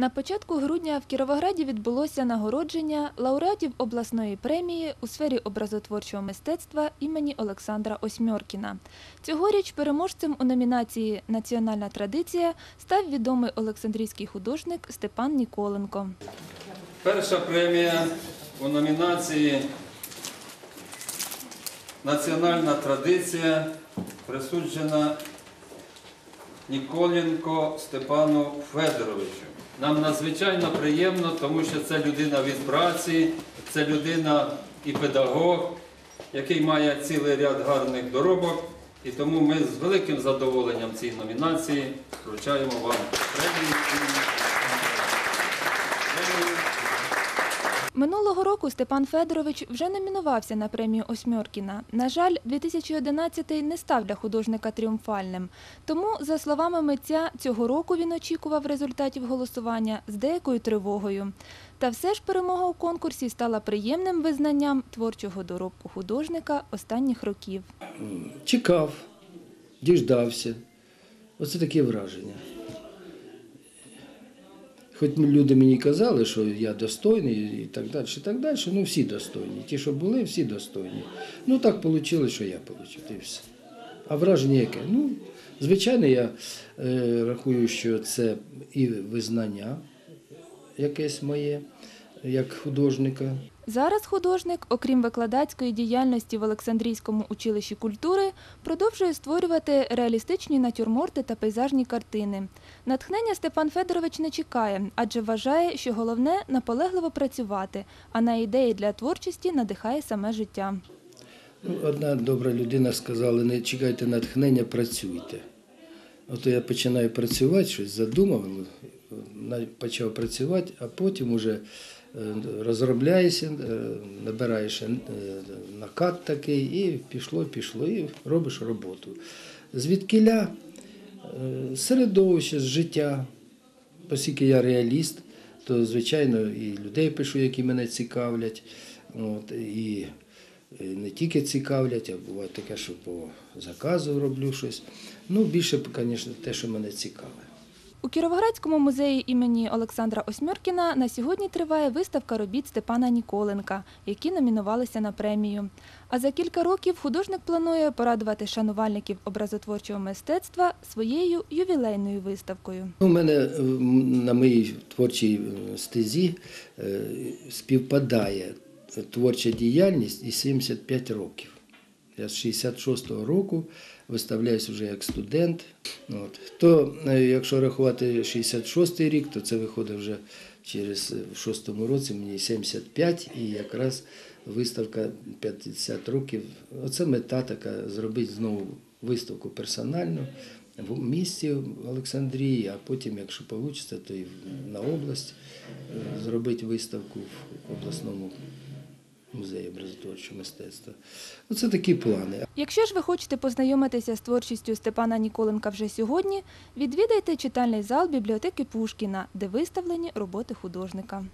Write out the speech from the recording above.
На початку грудня в Кіровограді відбулося нагородження лауреатів обласної премії у сфері образотворчого мистецтва імені Олександра Осьмьоркіна. Цьогоріч переможцем у номінації Національна традиція став відомий олександрійський художник Степан Ніколенко. Перша премія у номінації Національна традиція присуджена Ніколенко Степану Федоровичу. Нам надзвичайно приємно, тому що це людина від праці, це людина і педагог, який має цілий ряд гарних доробок. І тому ми з великим задоволенням цій номінації вручаємо вам премію. Минулого року Степан Федорович вже номінувався на премію Осьмьоркіна. На жаль, 2011 не став для художника тріумфальним. Тому, за словами митця, цього року він очікував результатів голосування з деякою тривогою. Та все ж перемога у конкурсі стала приємним визнанням творчого доробку художника останніх років. чекав, діждався. Оце таке враження. Хоч люди мені казали, що я достойний і так далі, і так далі, ну всі достойні. Ті, що були, всі достойні. Ну так вийшло, що я отримав. І все. А враження яке? Ну, звичайно, я е, рахую, що це і визнання якесь моє, як художника. Зараз художник, окрім викладацької діяльності в Олександрійському училищі культури, продовжує створювати реалістичні натюрморти та пейзажні картини. Натхнення Степан Федорович не чекає, адже вважає, що головне наполегливо працювати, а на ідеї для творчості надихає саме життя. Ну, Одна добра людина сказала, не чекайте натхнення, працюйте. От я починаю працювати, щось задумав, почав працювати, а потім вже е, розробляєшся, е, набираєш е, накат такий, і пішло, пішло, і робиш роботу. Звідкиля е, середовище з життя, оскільки я реаліст, то звичайно і людей пишу, які мене цікавлять. От, і не тільки цікавлять, а буває таке, що по заказу роблю щось. Ну, більше, звісно, те, що мене цікаве. У Кіровоградському музеї імені Олександра Осьмьоркіна на сьогодні триває виставка робіт Степана Ніколенка, які номінувалися на премію. А за кілька років художник планує порадувати шанувальників образотворчого мистецтва своєю ювілейною виставкою. У мене на моїй творчій е, стезі е, співпадає творча діяльність і 75 років. Я з 66-го року виставляюся вже як студент. От. То, е, якщо рахувати 66-й рік, то це виходить вже через е, в 6-му році, мені 75, і якраз виставка 50 років. Оце мета така зробити знову виставку персональну в місті Олександрії, а потім, якщо вийде, то і на область е, зробити виставку в обласному музеї образотворчого мистецтва. Ну, Це такі плани. Якщо ж ви хочете познайомитися з творчістю Степана Ніколенка вже сьогодні, відвідайте читальний зал бібліотеки Пушкіна, де виставлені роботи художника.